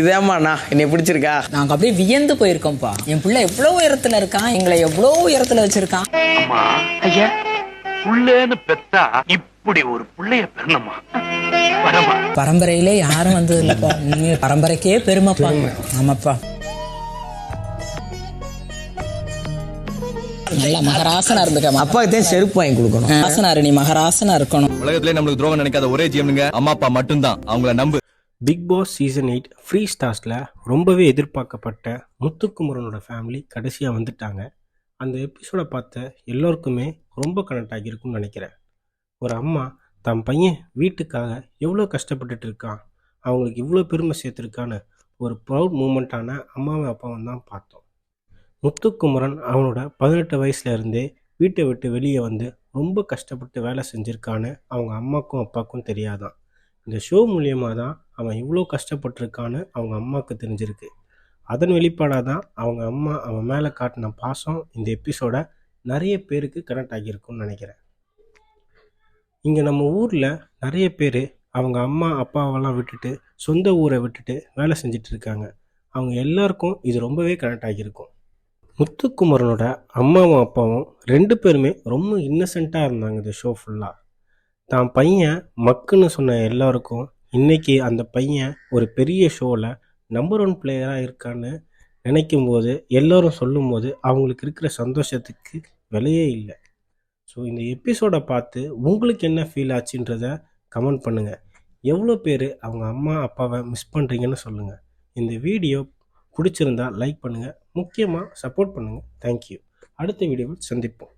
இதேம்மா நான் என்னை பிடிச்சிருக்கா? நாங்க அப்படியே வியந்து போயிருக்கோம்ப்பா. என் பிள்ளை எவ்வளவு உயரத்துல இருக்கான் எங்களை எவ்வளவு உயரத்துல வச்சிருக்கான். அம்மா ஐயா புள்ளேன்னு பெத்தா இப்படி ஒரு புள்ளைய பெறணுமா? பரம்பரையிலே யாரும் வந்தது இல்லப்பா பரம்பரைக்கே பெருமைப்பா ஆமாப்பா. நல்லா மகராசனா இருந்துக்க அப்பாவுக்கு செருப்பு வாங்கி கொடுக்கணும். மகராசனா நீ மகராசனா இருக்கணும். உலகத்திலே நம்மளுக்கு துரோகம் நினைக்காத ஒரே ஜிஎம்னுங்க அம்மா அப்பா மட்டும்தான். அவங்கள நம்பு. Bigg Boss season eight free ஸ்டார்ஸில் ரொம்பவே எதிர்பார்க்கப்பட்ட முத்துக்குமரனோட ஃபேமிலி கடைசியாக வந்துட்டாங்க. அந்த எபிசோடை பார்த்த எல்லோருக்குமே ரொம்ப கனெக்ட் ஆகியிருக்கும்னு நினைக்கிறேன். ஒரு அம்மா தன் பையன் வீட்டுக்காக எவ்வளோ கஷ்டப்பட்டுட்டு இருக்கான் அவங்களுக்கு இவ்வளோ பெருமை சேர்த்துருக்கான்னு ஒரு ப்ரௌட் மூமெண்ட்டான அம்மாவும் அப்பாவும் தான் பார்த்தோம். முத்துக்குமரன் அவனோட பதினெட்டு வயசுல இருந்தே வீட்டை விட்டு வெளியே வந்து ரொம்ப கஷ்டப்பட்டு வேலை செஞ்சுருக்கான்னு அவங்க அம்மாக்கும் அப்பாவுக்கும் தெரியாதான். இந்த ஷோ மூலியமாக தான் அவன் இவ்வளோ கஷ்டப்பட்டிருக்கான்னு அவங்க அம்மாவுக்கு தெரிஞ்சிருக்கு. அதன் வெளிப்பாடாக தான் அவங்க அம்மா அவன் மேலே காட்டின பாசம் இந்த எபிசோட நிறைய பேருக்கு கனெக்ட் ஆகியிருக்கும்னு நினைக்கிறேன். இங்கே நம்ம ஊரில் நிறைய பேர் அவங்க அம்மா அப்பாவெல்லாம் விட்டுட்டு சொந்த ஊரை விட்டுட்டு வேலை செஞ்சுட்டு இருக்காங்க. அவங்க எல்லாருக்கும் இது ரொம்பவே கனெக்ட் ஆகியிருக்கும். முத்துக்குமரனோட அம்மாவும் அப்பாவும் ரெண்டு பேருமே ரொம்ப இன்னசென்ட்டாக இருந்தாங்க இந்த ஷோ ஃபுல்லாக தான் பையன் மக்குன்னு சொன்ன எல்லாருக்கும் இன்னைக்கு அந்த பையன் ஒரு பெரிய ஷோவில் நம்பர் ஒன் பிளேயராக இருக்கான்னு நினைக்கும் போது எல்லோரும் சொல்லும்போது அவங்களுக்கு இருக்கிற சந்தோஷத்துக்கு விலையே இல்லை. ஸோ இந்த எபிசோடை பார்த்து உங்களுக்கு என்ன ஃபீல் ஆச்சுன்றத கமெண்ட் பண்ணுங்கள் எவ்வளோ பேர் அவங்க அம்மா அப்பாவை மிஸ் பண்ணுறீங்கன்னு சொல்லுங்கள் இந்த வீடியோ பிடிச்சிருந்தா லைக் பண்ணுங்கள் முக்கியமாக சப்போர்ட் பண்ணுங்கள் தேங்க்யூ அடுத்த வீடியோவில் சந்திப்போம்.